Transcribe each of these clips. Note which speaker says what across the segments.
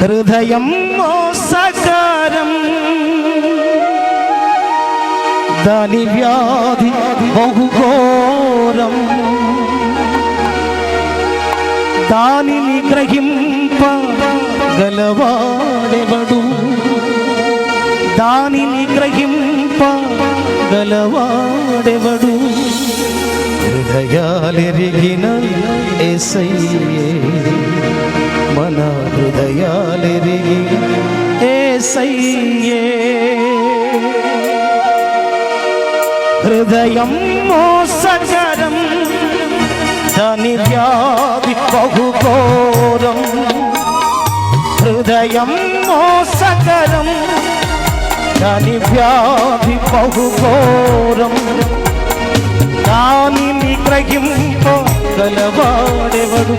Speaker 1: హృదయం మోసకరం దాని వ్యాధి బహుఘోరం. దానిని గ్రహింప గలవాడెవడు దానిని గ్రహింప గలవాడెవడు హృదయాలెరిగిన ఎసయ్యే మన హృదయాలెరిగిన ఏసయ్యే హృదయం మోసగరం దాని వ్యాధి బహుఘోరం హృదయం మోసగరం దాని వ్యాధి బహుఘోరం దానిని గ్రహింప గలవాడెవడు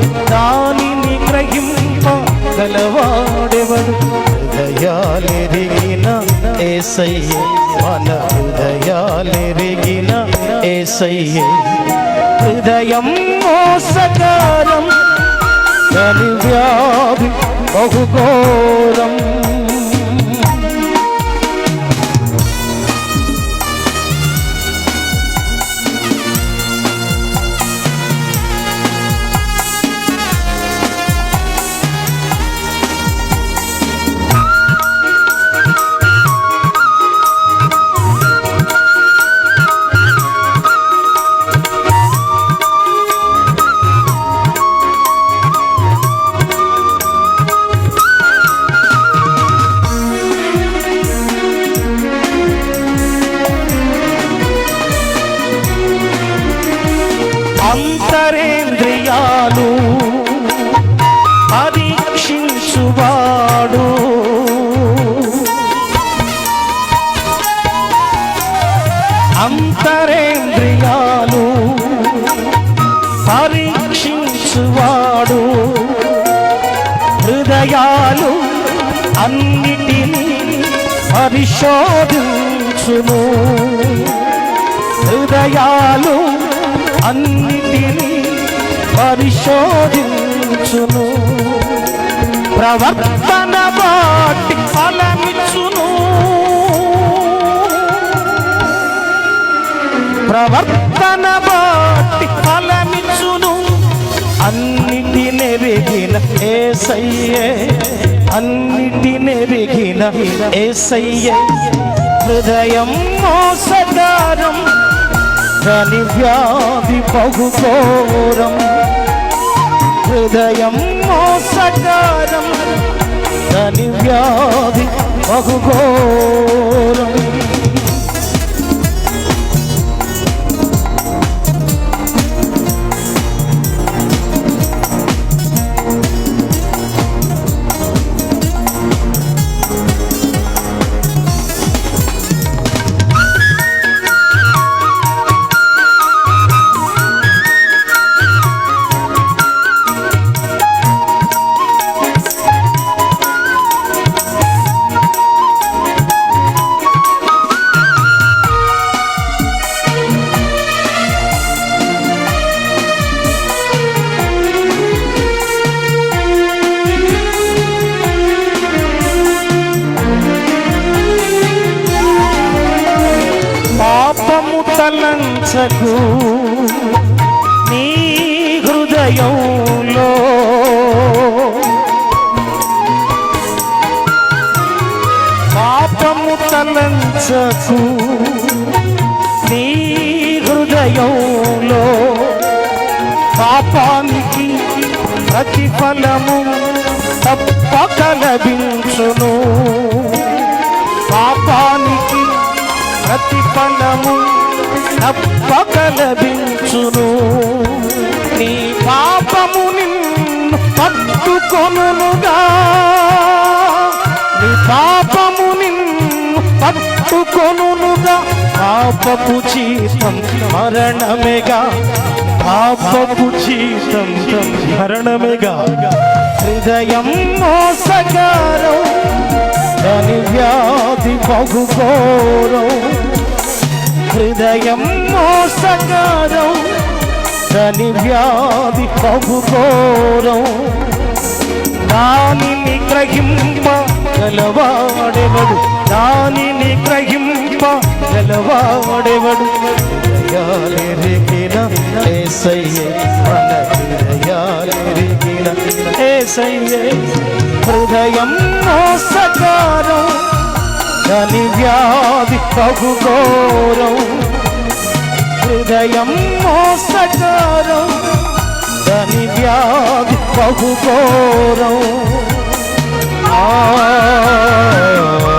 Speaker 1: గలవాడెవడు హృదయాలెరిగిన ఏసయ్య. మన హృదయాలెరిగిన ఏసయ్య. హృదయం మోసకారం దాని వ్యాధి బహుఘోరం. అంతరేంద్రియాలు పరీక్షించువాడు. అంతరేంద్రియాలు పరీక్షించువాడు. హృదయాలు అన్నిటినీ పరిశోధించును. హృదయాలు అన్నిటినీ పరిశోధించును. ప్రవర్తన బాటి ఫలమిచ్చును. ప్రవర్తన బాటి ఫలమిచ్చును. అన్నిటి నెరిగిన ఏసయ్యే అన్నిటి నెరిగిన ఏసయ్యే. హృదయం మోసదారం దాని వ్యాధి బహుఘోరం హృదయం మోసకారం. దాని వ్యాధి బహుఘోరం తలంచకు. నీ హృదయంలో పాపము తలంచకు. నీ హృదయంలో పాపానికి ప్రతిఫలము పాపము నిన్ను పట్టుకొనుగా నీ పాపము నిన్ను పట్టుకొనుగా పాపపు జీతం మరణమేగా. పాపపు జీతం మరణమేగా. హృదయం మోసగారం దాని వ్యాధి బహుఘోరం హృదయం మోసగారం దాని వ్యాధి బహుఘోరం దానిని గ్రహింప గలవాడెవడు? దానిని గ్రహింప గలవాడెవడు? హృదయాలెరిగిన ఏసయ్యే మన హృదయాలెరిగిన ఏసయ్యే హృదయం మోసకారం దాని వ్యాధి బహుఘోరం హృదయం మోసకారం దాని వ్యాధి బహుఘోరం. ఆ, ఆ,